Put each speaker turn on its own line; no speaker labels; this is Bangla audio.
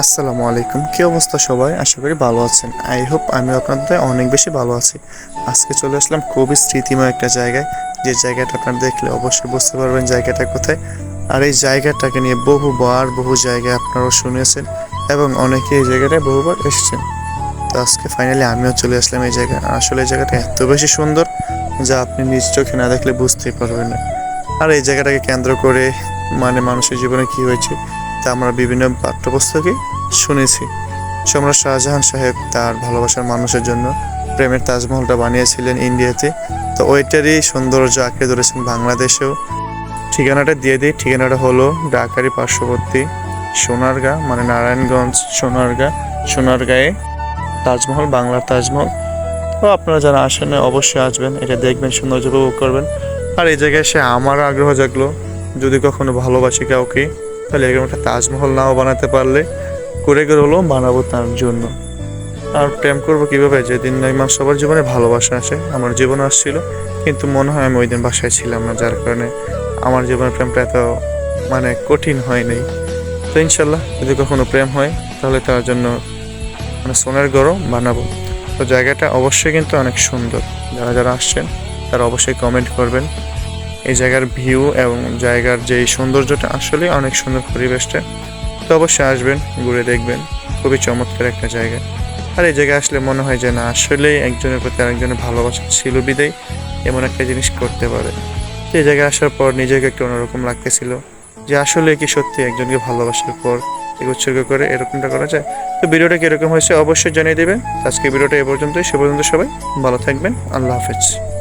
আসসালামু আলাইকুম। কি অবস্থা সবাই? আশা করি ভালো আছেন। আই হোপ আমি আপনাদের অনেক বেশি ভালো আছি। আজকে চলে আসলাম খুবই স্মৃতিময় একটা জায়গায়। যে জায়গাটা আপনারা দেখলে অবশ্যই বুঝতে পারবেন জায়গাটা কোথায়। আর এই জায়গাটাকে নিয়ে বহুবার বহু জায়গায় আপনারাও শুনেছেন এবং অনেকে এই জায়গাটায় বহুবার এসেছেন। তো আজকে ফাইনালি আমিও চলে আসলাম এই জায়গায়। আসলে এই জায়গাটা এত বেশি সুন্দর যা আপনি নিজ চোখে না দেখলে বুঝতেই পারবেন না। আর এই জায়গাটাকে কেন্দ্র করে মানে মানুষের জীবনে কি হয়েছে তা আমরা বিভিন্ন পাঠ্যপুস্তকে শুনেছি। সম্রাট শাহজাহান সাহেব তার ভালোবাসার মানুষের জন্য প্রেমের তাজমহলটা বানিয়েছিলেন ইন্ডিয়াতে। তো ওইটারই সৌন্দর্য আঁকড়ে ধরেছেন বাংলাদেশেও। ঠিকানাটা দিয়ে দিই। ঠিকানাটা হলো ঢাকারই পার্শ্ববর্তী সোনারগাঁ মানে নারায়ণগঞ্জ সোনারগাঁ, সোনারগাঁয়ে তাজমহল, বাংলার তাজমহল। তো আপনারা যারা আসেন, অবশ্যই আসবেন। এটা দেখবেন, সৌন্দর্য উপভোগ করবেন। আর এই জায়গায় সে আমার আগ্রহ জাগলো, যদি কখনো ভালোবাসি কাউকে, তাহলে এরকম একটা তাজমহল নাও বানাতে পারলে করে করে হলেও বানাবো তার জন্য। আর প্রেম করব কীভাবে? যেদিন নয় মাস সবার জীবনে ভালোবাসা আসে, আমার জীবনে আসছিল, কিন্তু মনে হয় আমি ওই দিন বাসায় ছিলাম না, যার কারণে আমার জীবনের প্রেমটা এত মানে কঠিন হয় নাই তো ইনশাল্লাহ, যদি কখনো প্রেম হয়, তাহলে তার জন্য মানে সোনার গরম বানাবো। তো জায়গাটা অবশ্যই কিন্তু অনেক সুন্দর। যারা যারা আসছেন, তারা অবশ্যই কমেন্ট করবেন। এই জায়গার ভিউ এবং জায়গার যে সৌন্দর্যটা আসলে অনেক সুন্দর পরিবেশটা। তো অবশ্যই আসবেন, ঘুরে দেখবেন। খুবই চমৎকার একটা জায়গা। আর এই জায়গায় আসলে মনে হয় যে না আসলে একজনের প্রতি আরেকজনের ভালোবাসা ছিল বিদায়, এমন একটা জিনিস করতে পারে। তো এই জায়গায় আসার পর নিজেকে একটু অন্যরকম লাগতেছিল যে আসলে কি সত্যি একজনকে ভালোবাসার পর উৎসর্গ করে এরকমটা করা যায়? তো ভিডিওটা কীরকম হয়েছে অবশ্যই জানিয়ে দেবেন। আজকে ভিডিওটা এ পর্যন্তই। সে পর্যন্ত সবাই ভালো থাকবেন। আল্লাহ হাফেজ।